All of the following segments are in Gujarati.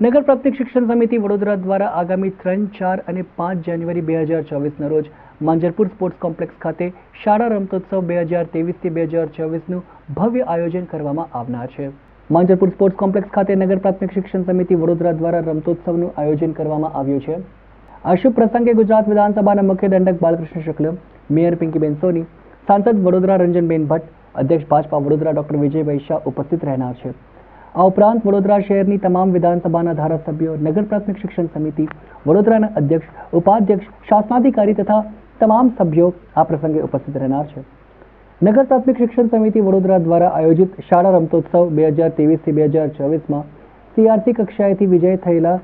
નગર પ્રાથમિક શિક્ષણ સમિતિ વડોદરા દ્વારા આગામી ત્રણ, ચાર અને પાંચ જાન્યુઆરી બે હજાર ચોવીસના રોજ માંજરપુર સ્પોર્ટ્સ કોમ્પ્લેક્સ ખાતે શાળા રમતોત્સવ બે હજાર તેવીસથી બે હજાર ચોવીસનું ભવ્ય આયોજન કરવામાં આવનાર છે. માંજરપુર સ્પોર્ટ્સ કોમ્પ્લેક્સ ખાતે નગર પ્રાથમિક શિક્ષણ સમિતિ વડોદરા દ્વારા રમતોત્સવનું આયોજન કરવામાં આવ્યું છે. આ શુભ પ્રસંગે ગુજરાત વિધાનસભાના મુખ્ય દંડક બાલકૃષ્ણ શુક્લ, મેયર પિંકીબેન સોની, સાંસદ વડોદરા રંજનબેન ભટ્ટ, અધ્યક્ષ ભાજપા વડોદરા ડોક્ટર વિજયભાઈ શાહ ઉપસ્થિત રહેનાર છે. આ ઉપરાંત વડોદરા શહેરની તમામ વિધાનસભાના ધારાસભ્યો, નગર પ્રાથમિક શિક્ષણ સમિતિ, વડોદરાના અધ્યક્ષ, ઉપાધ્યક્ષ, શાસનાધિકારી તથા તમામ સભ્યો આ પ્રસંગે ઉપસ્થિત રહેનાર છે. નગર પ્રાથમિક શિક્ષણ સમિતિ વડોદરા દ્વારા આયોજિત શાળા રમતોત્સવ બે હજાર તેવીસથી બે હજાર ચોવીસમાં સીઆરસી કક્ષાએથી વિજય થયેલા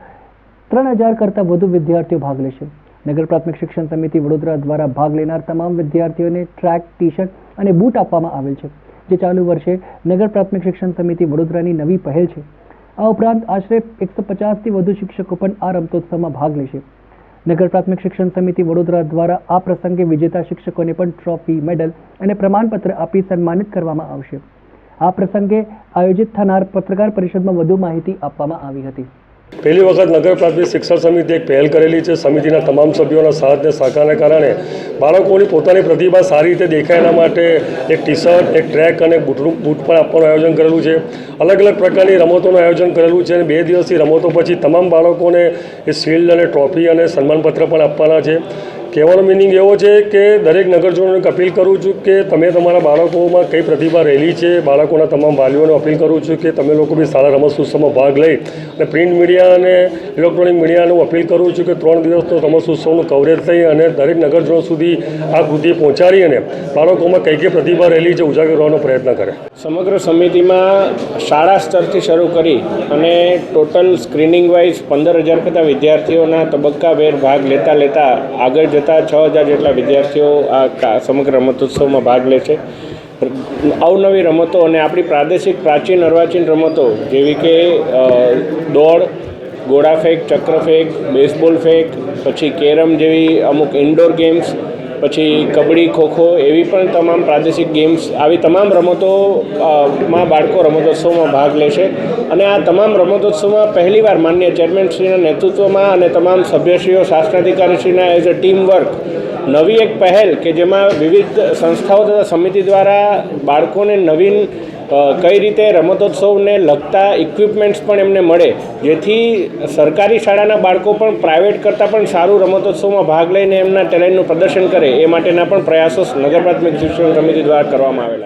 ત્રણ હજાર કરતાં વધુ વિદ્યાર્થીઓ ભાગ લેશે. નગર પ્રાથમિક શિક્ષણ સમિતિ વડોદરા દ્વારા ભાગ લેનાર તમામ વિદ્યાર્થીઓને ટ્રેક ટી શર્ટ અને બૂટ આપવામાં આવેલ છે. જે ચાલુ વર્ષે નગર પ્રાથમિક શિક્ષણ સમિતિ વડોદરાની નવી પહેલ છે. આ ઉપરાંત આશરે એકસો પચાસથી વધુ શિક્ષકો પણ આ રમતોત્સવમાં ભાગ લેશે. નગર પ્રાથમિક શિક્ષણ સમિતિ વડોદરા દ્વારા આ પ્રસંગે વિજેતા શિક્ષકોને પણ ટ્રોફી, મેડલ અને પ્રમાણપત્ર આપી સન્માનિત કરવામાં આવશે. આ પ્રસંગે આયોજિત થનાર પત્રકાર પરિષદમાં વધુ માહિતી આપવામાં આવી હતી. પહેલી વખત નગર પ્રાથમિક શિક્ષણ સમિતિ એક પહેલ કરેલી છે. સમિતિના તમામ સભ્યોના સાથ અને સહકારને કારણે બાળકોની પોતાની પ્રતિભા સારી રીતે દેખાય એના માટે એક ટી શર્ટ એક ટ્રેક અને બૂટનું બૂટ પણ આપવાનું આયોજન કરેલું છે. અલગ અલગ પ્રકારની રમતોનું આયોજન કરેલું છે અને બે દિવસની રમતો પછી તમામ બાળકોને એ શિલ્ડ અને ટ્રોફી અને સન્માનપત્ર પણ આપવાના છે. કહેવાનો મિનિંગ એવો છે કે દરેક નગરજનોને અપીલ કરું છું કે તમે તમારા બાળકોમાં કઈ પ્રતિભા રહેલી છે, બાળકોના તમામ વાલીઓને અપીલ કરું છું કે તમે લોકો બી સારા રમત ઉત્સવમાં ભાગ લઈ અને પ્રિન્ટ મીડિયા અને ઇલેક્ટ્રોનિક મીડિયાને હું અપીલ કરું છું કે ત્રણ દિવસનો રમત ઉત્સવનું કવરેજ થઈ અને દરેક નગરજનો સુધી આ કૃતિ પહોંચાડી અને બાળકોમાં કઈ કઈ પ્રતિભા રહેલી છે ઉજાગર કરવાનો પ્રયત્ન કરે. સમગ્ર સમિતિમાં શાળા સ્તરથી શરૂ કરી અને ટોટલ સ્ક્રીનિંગ વાઇઝ પંદર હજાર કરતાં વિદ્યાર્થીઓના તબક્કાભેર ભાગ લેતા લેતા આગળ જતાં છ હજાર જેટલા વિદ્યાર્થીઓ આ સમગ્ર રમતોત્સવમાં ભાગ લે છે. અવનવી રમતો અને આપણી પ્રાદેશિક પ્રાચીન અર્વાચીન રમતો જેવી કે દોડ ગોળા ફેંક, ચક્ર ફેંક, બેસબોલ ફેંક, પછી કેરમ જેવી અમુક ઇન્ડોર ગેમ્સ પછી કબડ્ડી, ખોખો એવી પણ તમામ પ્રાદેશિક ગેમ્સ આવી તમામ રમતો માં બાળકો રમતોત્સવમાં ભાગ લેશે. અને આ તમામ રમતોત્સવમાં પહેલીવાર માન્ય ચેરમેનશ્રીના નેતૃત્વમાં અને તમામ સભ્યશ્રીઓ, શાસનાધિકારીશ્રીના એઝ અ ટીમ વર્ક નવી એક પહેલ કે જેમાં વિવિધ સંસ્થાઓ તથા સમિતિ દ્વારા બાળકોને નવીન કઈ રીતે રમતોત્સવને લગતા ઇક્વિપમેન્ટ્સ પણ એમને મળે, જેથી સરકારી શાળાના બાળકો પણ પ્રાઇવેટ કરતાં પણ સારું રમતોત્સવમાં ભાગ લઈને એમના ટેલેન્ટનું પ્રદર્શન કરે, એ માટેના પણ પ્રયાસો નગર પ્રાથમિક શિક્ષણ સમિતિ દ્વારા કરવામાં આવેલા